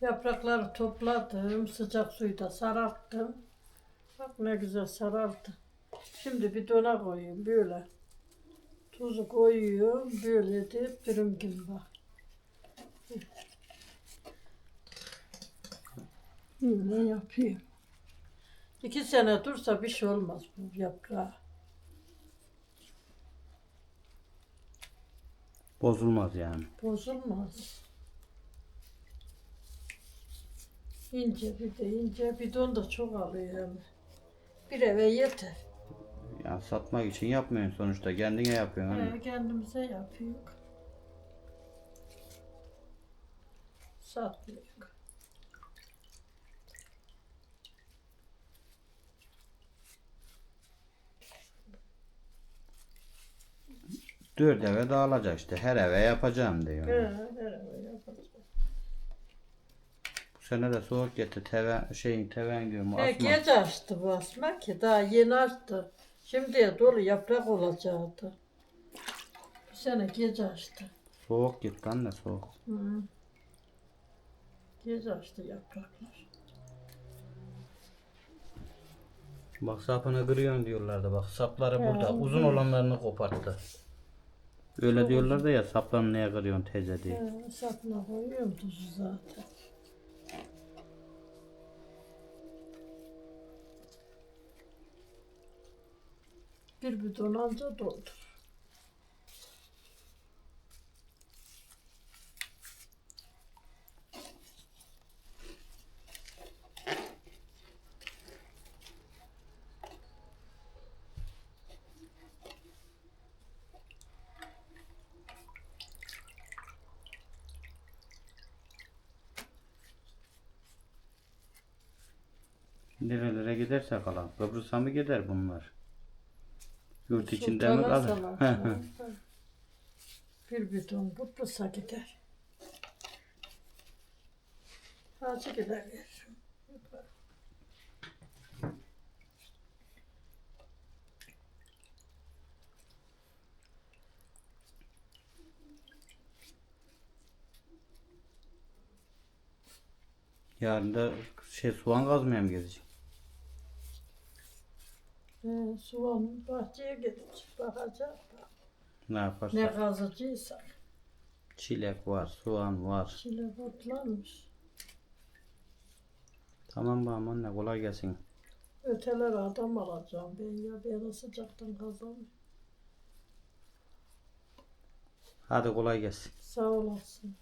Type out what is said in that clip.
Yaprakları topladım. Sıcak suyda sararttım. Bak ne güzel sarardı. Şimdi bir dona koyayım böyle. Tuzu koyuyorum. Böyle de dürüm gibi bak. Böyle yapayım. İki sene dursa bir şey olmaz bu yaprağı. Bozulmaz yani. Bozulmaz. İnce bir de ince bidon da çok alıyor hem. Bir eve yeter. Yani satmak için yapmıyorsun sonuçta. Kendine yapıyorsun. hani. Ee, kendimize yapıyor. Satmıyor. Dört eve dağılacak işte. Her eve yapacağım diyor. He, her eve sene de soğuk getir. Teven, şeyin teven. He, Asma. geç açtı bu asma ki daha yeni açtı. Şimdiye dolu yaprak olacaktı. Bu sene geç açtı. Soğuk git lan ne soğuk. Hı. Geç açtı yapraklar. Bak sapını kırıyorsun diyorlardı. Bak sapları burada. He. Uzun olanlarını koparttı. Öyle diyorlar da ya saplarını niye kırıyorsun teyze diye. He, sapına koyuyorum tuzu zaten. Bir bidon anca doldur. Nerelere giderse kalan. Kıbrıs'a mı gider bunlar? Yurt içinde mi Sultana kalır? salatçı. Bir bidon Kıbrıs'a gider. Hacı gider veririm. Yarın da şey soğan kazmaya mı gidecek? He, bahçeye gidecek. Bakacak. Ne yaparsa. Ne kazıcıysak. Çilek var, soğan var. Çile otlanmış. Tamam babam anne kolay gelsin. Öteler adam alacağım ben ya. Ben o sıcaktan kazanmıyorum. Hadi kolay gelsin. Sağ olasın.